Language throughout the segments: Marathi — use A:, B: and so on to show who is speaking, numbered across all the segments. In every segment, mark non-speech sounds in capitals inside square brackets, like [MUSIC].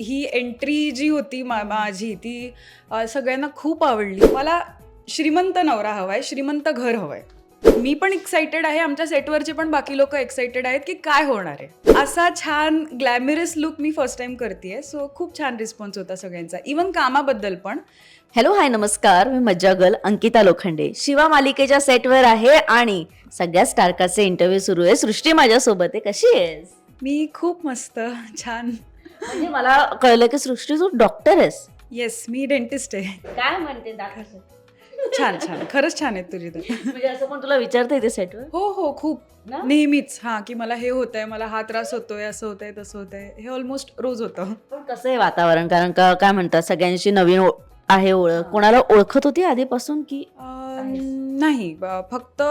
A: ही एंट्री जी होती मा माझी ती सगळ्यांना खूप आवडली. मला श्रीमंत नवरा हवा आहे श्रीमंत घर हवं आहे मी पण एक्सायटेड आहे आमच्या सेटवरचे पण बाकी लोक एक्सायटेड आहेत की काय होणार आहे. असा छान ग्लॅमरस लुक मी फर्स्ट टाइम करते सो खूप छान रिस्पॉन्स होता सगळ्यांचा. इवन कामाबद्दल पण.
B: हॅलो हाय नमस्कार. मी मज्जा गर्ल अंकिता लोखंडे. शिवा मालिकेच्या सेटवर आहे आणि सगळ्या स्टारकाचे इंटरव्ह्यू सुरू आहे. सृष्टी माझ्यासोबत आहे. कशी आहेस?
A: मी खूप मस्त छान.
B: म्हणजे मला कळलं की सृष्टी तू डॉक्टर आहेस.
A: येस मी डेंटिस्ट आहे.
B: काय म्हणते दाखव.
A: छान छान. खरंच छान आहेत तुझी तर.
B: म्हणजे असं पण तुला विचारता येते सेटवर
A: हो हो खूप.
B: ना?
A: नेहमीच. हा की मला हे होत आहे मला हा त्रास होतोय असं होतंय तसं होतंय. हे ऑलमोस्ट रोज होतं.
B: पण कसं आहे वातावरण? कारण का काय म्हणतात सगळ्यांशी नवीन ओ- आहे ओळख? कोणाला ओळखत होती आधीपासून की
A: नाही फक्त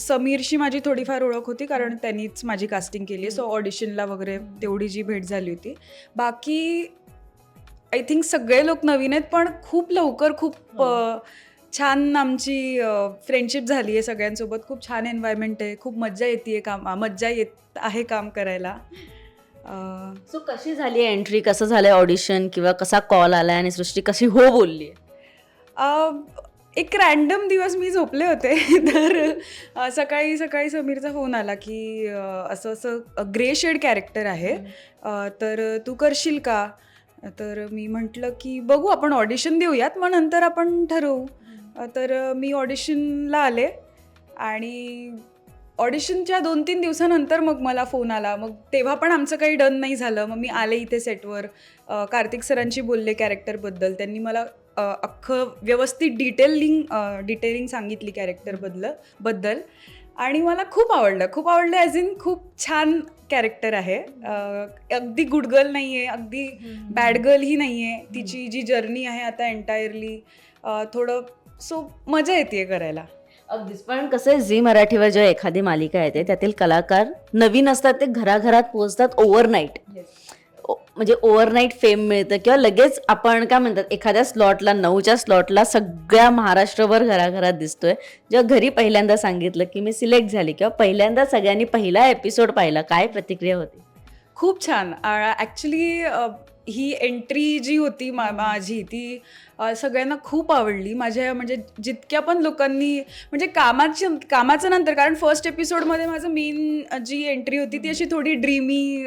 A: समीरशी माझी थोडीफार ओळख होती कारण त्यांनीच माझी कास्टिंग केली सो ऑडिशनला वगैरे तेवढी जी भेट झाली होती. बाकी आय थिंक सगळे लोक नवीन आहेत पण खूप लवकर खूप अ, छान आमची फ्रेंडशिप झाली आहे सगळ्यांसोबत. खूप छान एन्व्हायरमेंट आहे. खूप मज्जा येते काम मज्जा येत आहे काम करायला.
B: सो कशी झाली एंट्री कसं झालंय ऑडिशन किंवा कसा कॉल आलाय आणि सृष्टी कशी हो बोलली?
A: एक रॅन्डम दिवस मी झोपले होते. [LAUGHS] तर सकाळी सकाळी समीरचा फोन आला की असं असं ग्रे शेड कॅरेक्टर आहे. तर तू करशील का? तर मी म्हटलं की बघू आपण ऑडिशन देऊयात मग नंतर आपण ठरवू. तर मी ऑडिशनला आले आणि ऑडिशनच्या दोन तीन दिवसानंतर मग मला फोन आला. मग तेव्हा पण आमचं काही डन नाही झालं. मग मी आले इथे सेटवर. कार्तिक सरांशी बोलले कॅरेक्टरबद्दल त्यांनी मला अख्खं व्यवस्थित डिटेलिंग डिटेलिंग सांगितली कॅरेक्टरबद्दल बद्दल. आणि मला खूप आवडलं. खूप आवडलं ॲज इन खूप छान कॅरेक्टर आहे. अगदी गुड गर्ल नाही आहे अगदी बॅड गर्लही नाही आहे तिची जी जर्नी आहे आता एंटायरली थोडं सो मजा येते करायला.
B: अगदीच. पण कसं आहे झी मराठीवर जेव्हा एखादी मालिका येते त्यातील कलाकार नवीन असतात ते घराघरात पोहोचतात ओव्हरनाईट म्हणजे ओव्हरनाईट फेम मिळतं किंवा लगेच आपण काय म्हणतात एखाद्या स्लॉटला नऊच्या स्लॉटला सगळ्या महाराष्ट्रभर घराघरात दिसतोय. जेव्हा घरी पहिल्यांदा सांगितलं की मी सिलेक्ट झाली किंवा पहिल्यांदा सगळ्यांनी पहिला एपिसोड पाहिला काय प्रतिक्रिया होती?
A: खूप छान. ॲक्च्युली ही एंट्री जी होती मा माझी ती सगळ्यांना खूप आवडली. माझ्या म्हणजे जितक्या पण लोकांनी म्हणजे कामाची कामाचं नंतर कारण फर्स्ट एपिसोडमध्ये माझं मेन जी एंट्री होती ती अशी थोडी ड्रीमी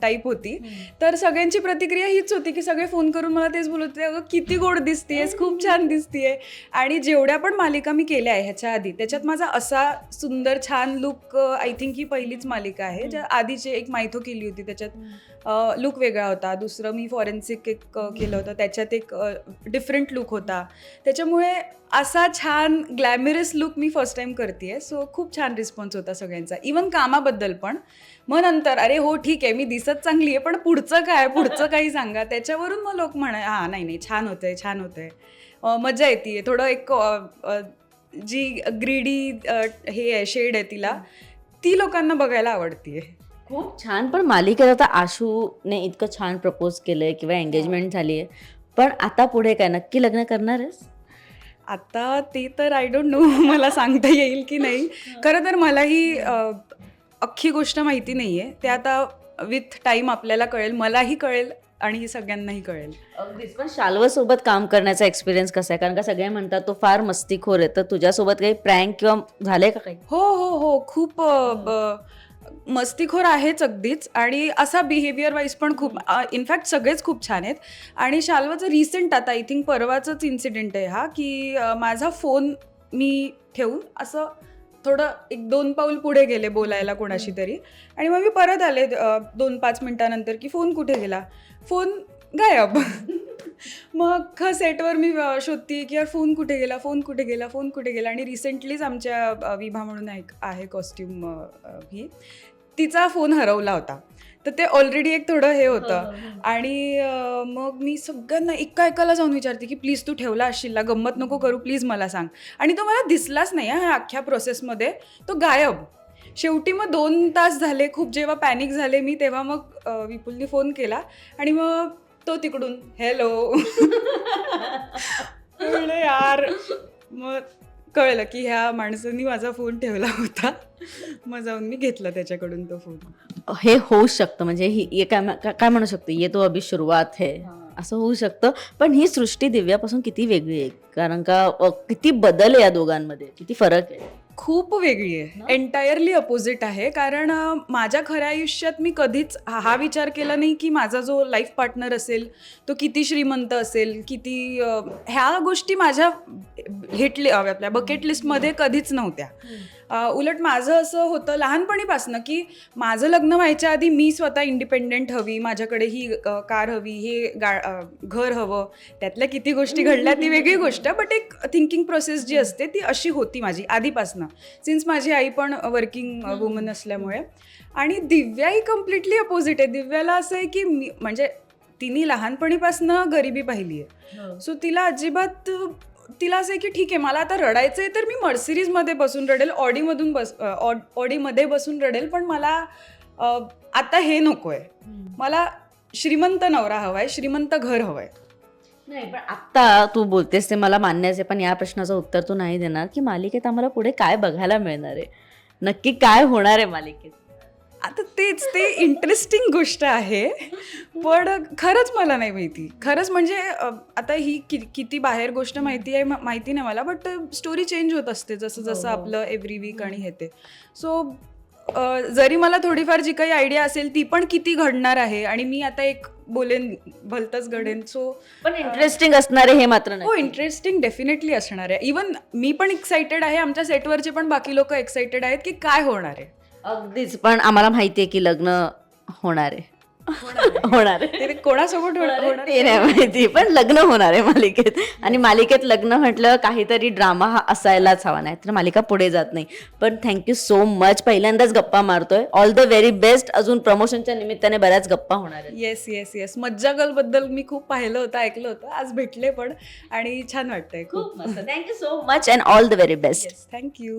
A: टाईप होती. तर सगळ्यांची प्रतिक्रिया हीच होती की सगळे फोन करून मला तेच बोलत होते अगं किती गोड दिसतीयेस खूप छान दिसतीये. आणि जेवढ्या पण मालिका मी केल्या आहे ह्याच्या आधी त्याच्यात माझा असा सुंदर छान लुक आय थिंक ही पहिलीच मालिका आहे ज्या आधीचे एक मायथो केली होती त्याच्यात. लुक वेगळा होता. दुसरं मी फॉरेन्सिक एक केलं होतं. त्याच्यात एक डिफरंट लुक होता. त्याच्यामुळे असा छान ग्लॅमरस लुक मी फर्स्ट टाइम करते सो खूप छान रिस्पॉन्स होता सगळ्यांचा. इवन कामाबद्दल पण. मग नंतर अरे हो ठीक आहे. मी दिसत चांगली आहे पण पुढचं काय? पुढचं काही सांगा. त्याच्यावरून मग लोक म्हणा हां नाही नाही. छान होतंय छान होतंय. आहे मजा येते थोडं एक जी ग्रीडी हे आहे शेड आहे तिला ती लोकांना बघायला आवडतीये.
B: खूप छान पण मालिकेत आता आशूने इतकं छान प्रपोज केलंय किंवा एंगेजमेंट झाली आहे पण आता पुढे काय? नक्की लग्न करणार आहेस
A: आता ते तर आय डोंट नो मला सांगता येईल की नाही. खरं तर मलाही अ, अख्खी गोष्ट माहिती नाही आहे ते आता विथ टाईम आपल्याला कळेल मलाही कळेल आणि सगळ्यांनाही कळेल.
B: अगदीच. पण शाल्व सोबत काम करण्याचा एक्सपिरियन्स कसा आहे? कारण का सगळे म्हणतात तो फार मस्तीखोर आहे. तर तुझ्यासोबत काही प्रँक किंवा झालंय का काही?
A: हो हो हो. खूप मस्तीखोर आहेच अगदीच. आणि असा बिहेवियर वाईज पण खूप इनफॅक्ट सगळेच खूप छान आहेत. आणि शाल्वाचं रिसेंट आता आय थिंक परवाचंच इन्सिडेंट आहे हा की माझा फोन मी ठेवून असं थोडं एक दोन पाऊल पुढे गेले बोलायला कोणाशी तरी. आणि मग मी परत आले दोन पाच मिनटानंतर की फोन कुठे गेला? फोन गायब. [LAUGHS] मग अख्खं सेटवर मी शोधते की यार फोन कुठे गेला फोन कुठे गेला फोन कुठे गेला? आणि रिसेंटलीच आमच्या विभा म्हणून एक आहे कॉस्ट्युम ही. तिचा फोन हरवला होता. तर ते ऑलरेडी एक थोडं हे होतं. आणि अ, मग मी सगळ्यांना एका एकाला जाऊन विचारते की प्लीज तू ठेवला असशील ना? गंमत नको करू प्लीज मला सांग. आणि तो मला दिसलाच नाही हा ह्या अख्ख्या प्रोसेसमध्ये तो गायब. शेवटी मग दोन तास झाले खूप जेव्हा पॅनिक झाले मी तेव्हा मग विपुलने फोन केला. आणि मग तो तिकडून हॅलो [LAUGHS] यार. मग कळलं की ह्या माणसांनी माझा फोन ठेवला होता. मग जाऊन मी घेतला त्याच्याकडून तो फोन.
B: हे होऊ शकतं. म्हणजे ही हे काय काय- म्हणू शकतो? ये तो अभि सुरुवात है. असं होऊ शकतं. पण ही सृष्टी दिव्यापासून किती वेगळी आहे? कारण का किती बदल आहे या दोघांमध्ये? किती फरक आहे?
A: खूप वेगळी आहे. एंटायरली अपोजिट आहे. कारण अं, माझ्या खऱ्या आयुष्यात मी कधीच हा हा विचार केला नाही की माझा जो लाईफ पार्टनर असेल तो किती श्रीमंत असेल किती अं, ह्या गोष्टी माझ्या हिट आपल्या बकेट लिस्टमध्ये कधीच नव्हत्या. उलट माझं असं होतं लहानपणीपासनं की माझं लग्न व्हायच्या आधी मी स्वतः इंडिपेंडेंट हवी माझ्याकडे ही कार हवी हे गा घर हवं. त्यातल्या किती गोष्टी घडल्या ती वेगळी गोष्ट बट एक थिंकिंग प्रोसेस जी असते ती अशी होती माझी आधीपासनं सिन्स माझी आई पण वर्किंग वुमन असल्यामुळे. आणि दिव्या ही कम्प्लिटली अपोजिट आहे. दिव्याला असं आहे की मी म्हणजे तिने लहानपणीपासनं गरिबी पाहिली आहे सो तिला अजिबात तिला असं आहे की ठीक आहे मला आता रडायचं आहे तर मी मर्सिरीजमध्ये बसून रडेल ऑडीमधून बस ऑड ऑडीमध्ये बसून रडेल पण मला आता हे नको आहे मला श्रीमंत नवरा हवा आहे श्रीमंत घर हवं आहे
B: नाही पण आता तू बोलतेस ते मला मान्यच आहे पण या प्रश्नाचं उत्तर तू नाही देणार की मालिकेत आम्हाला पुढे काय बघायला मिळणार आहे? नक्की काय होणार आहे मालिकेत?
A: आता तेच ते इंटरेस्टिंग गोष्ट आहे. पण खरंच मला नाही माहिती. खरंच म्हणजे आता ही कि किती बाहेर गोष्ट माहिती आहे माहिती नाही मला बट स्टोरी चेंज होत असते जसं जसं
B: हो, हो.
A: आपलं एव्हरी वीक आणि हे ते. सो जरी मला थोडीफार जी काही आयडिया असेल ती पण किती घडणार आहे? आणि मी आता एक बोलेन भलतंच घडेन. सो
B: पण इंटरेस्टिंग असणार आहे हे मात्र
A: हो इंटरेस्टिंग डेफिनेटली असणार आहे. इवन मी पण एक्साइटेड आहे आमच्या सेटवरचे पण बाकी लोक एक्साइटेड आहेत की काय होणार आहे?
B: अगदीच पण आम्हाला माहिती आहे की लग्न होणार आहे. होणार
A: कोणासोबत होणार होणार
B: ते नाही माहिती पण लग्न होणार आहे मालिकेत. आणि मालिकेत लग्न म्हटलं काहीतरी ड्रामा हा असायलाच हवा नाही तर मालिका पुढे जात नाही. पण थँक्यू सो मच पहिल्यांदाच गप्पा मारतोय. ऑल द व्हेरी बेस्ट अजून प्रमोशनच्या निमित्ताने बऱ्याच गप्पा होणार आहेत.
A: येस येस येस मज्जा गर्लबद्दल मी खूप पाहिलं होतं ऐकलं होतं. आज भेटले पण. आणि छान वाटतंय. खूप
B: मस्त. Thank you so much and all the very best
A: thank you